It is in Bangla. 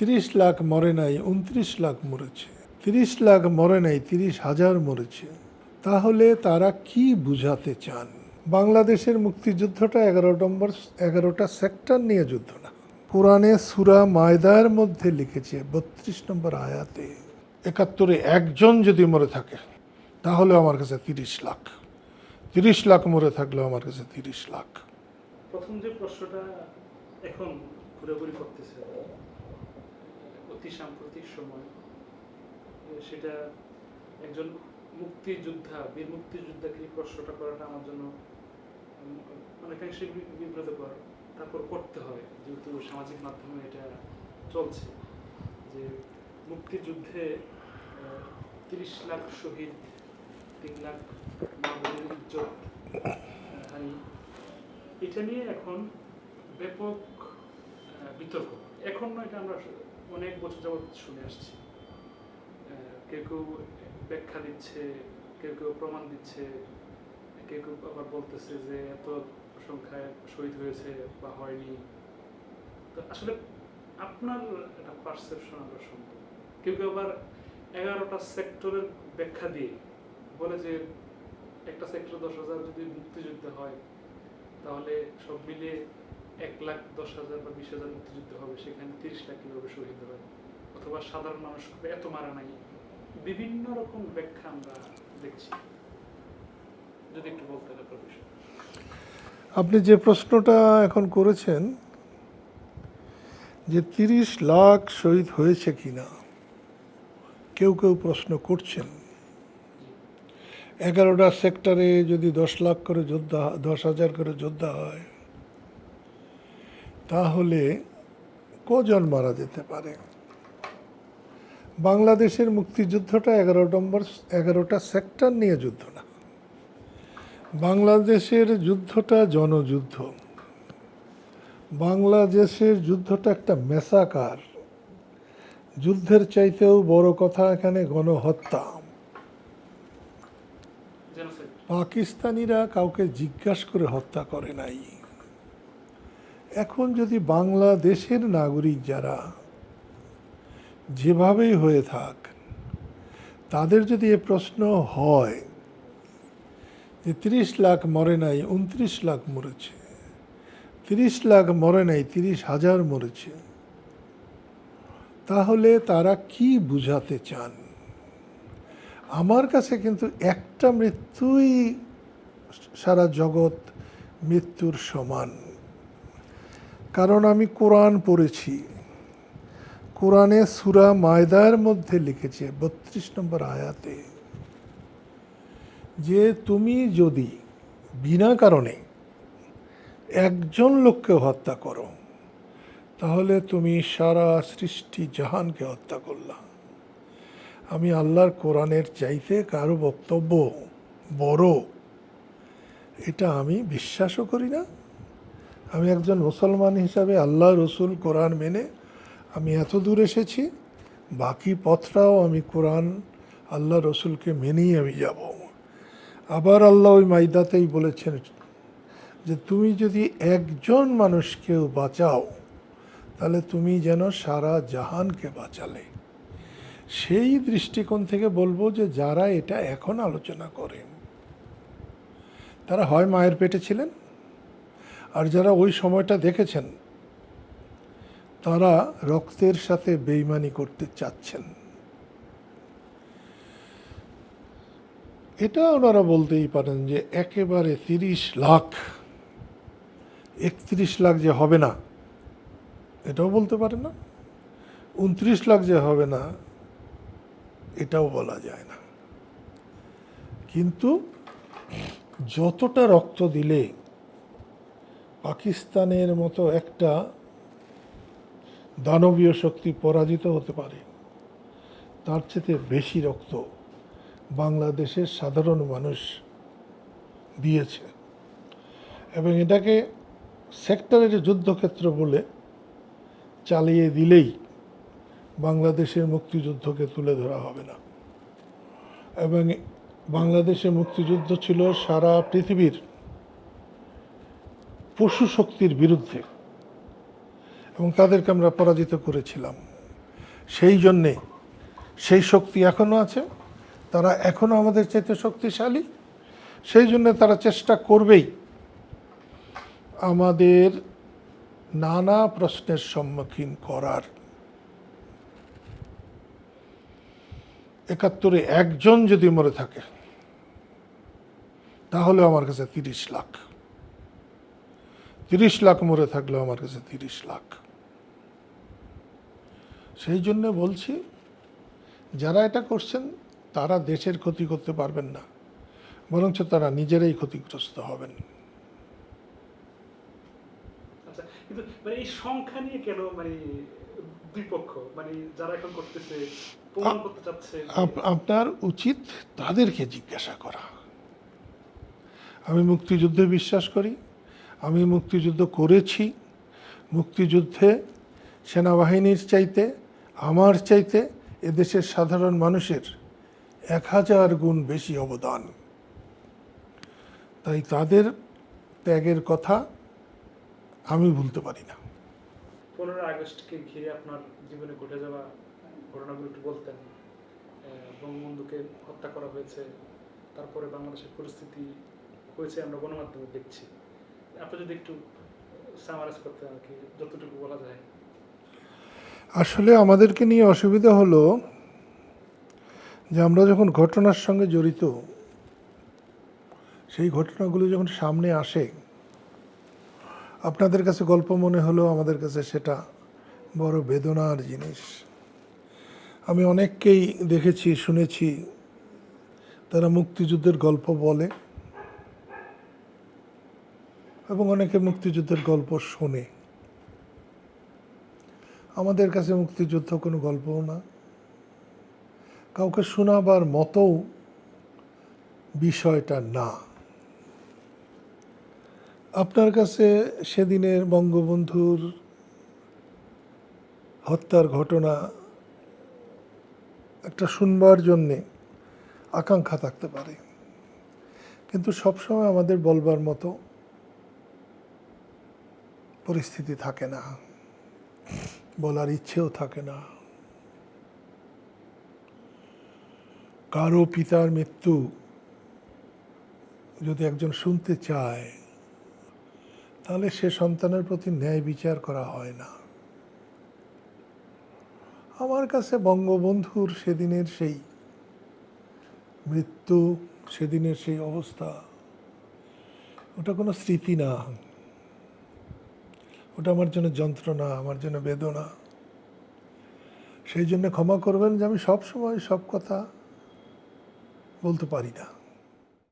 তিরিশ লাখ মরে নাই উনত্রিশ লাখ মরেছে। তিরিশ লাখ মরে নাই, তিরিশ হাজার মরেছে। তাহলে তারা কি বুঝাতে চান? বাংলাদেশের মুক্তিযুদ্ধটা এগারো নম্বর, এগারোটা সেক্টর নিয়ে যুদ্ধ না। পুরাণে সুরা মায়দার মধ্যে লিখেছে বত্রিশ নম্বর আয়াতে, একাত্তরে একজন যদি মরে থাকে, তাহলে আমার কাছে তিরিশ লাখ। তিরিশ লাখ মরে থাকলেও আমার কাছে তিরিশ লাখ। প্রথম যে প্রশ্নটা এখন ঘুরাঘুরি করতেছে অতি সাম্প্রতিক সময়। সেটা একজন মুক্তিযোদ্ধা, বীর মুক্তিযোদ্ধাকে প্রশ্নটা করাটা আমার জন্য অনেকাংশে বিব্রতকর। তারপর করতে হয় যেহেতু সামাজিক মাধ্যমে এটা চলছে। যে মুক্তিযুদ্ধে তিরিশ লাখ শহীদ, তিন লাখ ইজ্জত হানি। এটা নিয়ে এখন ব্যাপক বিতর্ক। এখন নয় এটা আমরা অনেক বছর যাবৎ শুনে আসছি। কেউ কেউ ব্যাখ্যা দিচ্ছে, কেউ কেউ প্রমাণ দিচ্ছে, কেউ কেউ আবার বলতেছে যে এত সংখ্যায় শহীদ হয়েছে বা হয়নি। তো আসলে আপনার একটা পারসেপশন আমরা শুনব। কেউ কেউ আবার এগারোটা সেক্টরের ব্যাখ্যা দিয়ে বলে যে একটা সেক্টর দশ হাজার যদি মুক্তিযুদ্ধ হয়, তাহলে সব মিলে এক লাখ দশ হাজার বা বিশ হাজার মুক্তিযুদ্ধ হবে, সেখানে তিরিশ লাখ কীভাবে শহীদ হবে? অথবা সাধারণ মানুষ এত মারা নাই। বিভিন্ন রকম ব্যাখ্যা আমরা দেখছি। যদি একটু বলতেন আপনার বিষয়ে। আপনি যে প্রশ্নটা এখন করেছেন, যে তিরিশ লাখ শহীদ হয়েছে কিনা, কেউ কেউ প্রশ্ন করছেন। এগারোটা সেক্টরে যদি দশ লাখ করে যোদ্ধা, দশ হাজার করে যোদ্ধা হয় তাহলে কজন মারা যেতে পারে? বাংলাদেশের মুক্তিযুদ্ধটা এগারো নম্বর এগারোটা সেক্টর নিয়ে যুদ্ধ না। বাংলাদেশের যুদ্ধটা জনযুদ্ধ। বাংলাদেশের যুদ্ধটা একটা মেসাকার। যুদ্ধের চাইতেও বড় কথা এখানে গণহত্যা। পাকিস্তানিরা কাউকে জিজ্ঞাসা করে হত্যা করে নাই। এখন যদি বাংলাদেশের নাগরিক যারা যেভাবেই হয়ে থাক, তাদের যদি এ প্রশ্ন হয় যে তিরিশ লাখ মরে নাই, উনত্রিশ লাখ মরেছে, তিরিশ লাখ মরে নাই, তিরিশ হাজার মরেছে, তাহলে তারা কি বুঝাতে চান? আমার কাছে কিন্তু একটা মৃত্যুই সারা জগৎ মৃত্যুর সমান। কারণ আমি কোরআন পড়েছি। কোরআনে সুরা মায়দার মধ্যে লিখেছে, বত্রিশ নম্বর আয়াতে, যে তুমি যদি বিনা কারণে একজন লোককে হত্যা করো, তাহলে তুমি সারা সৃষ্টি জাহানকে হত্যা করলা। আমি আল্লাহর কোরআনের চাইতে কারও বক্তব্য বড়, এটা আমি বিশ্বাসও করি না। আমি একজন মুসলমান হিসাবে আল্লাহ রসুল কোরআন মেনে আমি এত দূর এসেছি, বাকি পথটাও আমি কোরআন আল্লাহ রসুলকে মেনেই আমি যাব। আবার আল্লাহ ওই মাইদাতেই বলেছেন যে তুমি যদি একজন মানুষকেও বাঁচাও, তাহলে তুমি যেন সারা জাহানকে বাঁচালে। সেই দৃষ্টিকোণ থেকে বলব যে যারা এটা এখন আলোচনা করেন, তারা হয় মায়ের পেটে ছিলেন? আর যারা ওই সময়টা দেখেছেন, তারা রক্তের সাথে বেইমানি করতে চাচ্ছেন। এটা ওনারা বলতেই পারেন যে একেবারে তিরিশ লাখ, একত্রিশ লাখ যে হবে না, এটাও বলতে পারে না, উনত্রিশ লাখ যে হবে না, এটাও বলা যায় না। কিন্তু যতটা রক্ত দিলে পাকিস্তানের মতো একটা দানবীয় শক্তি পরাজিত হতে পারে, তার চেয়ে বেশি রক্ত বাংলাদেশের সাধারণ মানুষ দিয়েছে। এবং এটাকে সেক্টরের যুদ্ধক্ষেত্র বলে চালিয়ে দিলেই বাংলাদেশের মুক্তিযুদ্ধকে তুলে ধরা হবে না। এবং বাংলাদেশের মুক্তিযুদ্ধ ছিল সারা পৃথিবীর পশু শক্তির বিরুদ্ধে। এবং তাদেরকে আমরা পরাজিত করেছিলাম। সেই জন্যে সেই শক্তি এখনও আছে। তারা এখনও আমাদের চাইতে শক্তিশালী। সেই জন্য তারা চেষ্টা করবেই। আমাদের নানা প্রশ্নের সম্মুখীন করার। একাত্তরে একজন যদি মরে থাকে, তাহলে আমার কাছে তিরিশ লাখ। তিরিশ লাখ মরে থাকলেও আমার কাছে তিরিশ লাখ। সেই জন্য বলছি যারা এটা করছেন তারা দেশের ক্ষতি করতে পারবেন না বরঞ্চ তারা নিজেরাই ক্ষতিগ্রস্ত হবেন। আচ্ছা কিন্তু মানে এই সংখ্যা নিয়ে কেন মানে মানে যারা এখন করতেছে প্রমাণ করতে চাচ্ছে? আপনার উচিত তাদেরকে জিজ্ঞাসা করা। আমি মুক্তিযুদ্ধে বিশ্বাস করি আমি মুক্তিযুদ্ধ করেছি। মুক্তিযুদ্ধে সেনাবাহিনীর চাইতে, আমার চাইতে এদেশের সাধারণ মানুষের এক হাজার গুণ বেশি অবদান। তাই তাদের ত্যাগের কথা আমি ভুলতে পারি না। পনেরো আগস্টকে ঘিরে আপনার জীবনে ঘটে যাওয়া ঘটনাগুলো একটু বলতেন। বঙ্গবন্ধুকে হত্যা করা হয়েছে, তারপরে বাংলাদেশের পরিস্থিতি হয়েছে, আমরা গণমাধ্যমে দেখছি। আপনি যদি একটু সামারাইজ আর কি, যতটুকু বলা যায়। আসলে আমাদেরকে নিয়ে অসুবিধা হলো যে আমরা যখন ঘটনার সঙ্গে জড়িত, সেই ঘটনাগুলো যখন সামনে আসে, আপনাদের কাছে গল্প মনে হলো, আমাদের কাছে সেটা বড় বেদনার জিনিস। আমি অনেককেই দেখেছি, শুনেছি, তারা মুক্তিযুদ্ধের গল্প বলে। এবং অনেকে মুক্তিযুদ্ধের গল্প শোনে। আমাদের কাছে মুক্তিযুদ্ধ কোনো গল্পও না। কাউকে শোনাবার মতো বিষয়টা না। আপনার কাছে সেদিনের বঙ্গবন্ধুর হত্যার ঘটনা একটা শুনবার জন্যে আকাঙ্ক্ষা থাকতে পারে। কিন্তু সবসময় আমাদের বলবার মতো পরিস্থিতি থাকে না, বলার ইচ্ছেও থাকে না। কারও পিতার মৃত্যু যদি একজন শুনতে চায়, তাহলে সে সন্তানের প্রতি ন্যায় বিচার করা হয় না। আমার কাছে বঙ্গবন্ধুর সেদিনের সেই মৃত্যু, সেদিনের সেই অবস্থা, ওটা কোনো স্মৃতি না। ওটা আমার জন্য যন্ত্রণা, আমার জন্য বেদনা। সেই জন্য ক্ষমা করবেন যে আমি সব সময় সব কথা বলতে পারি না।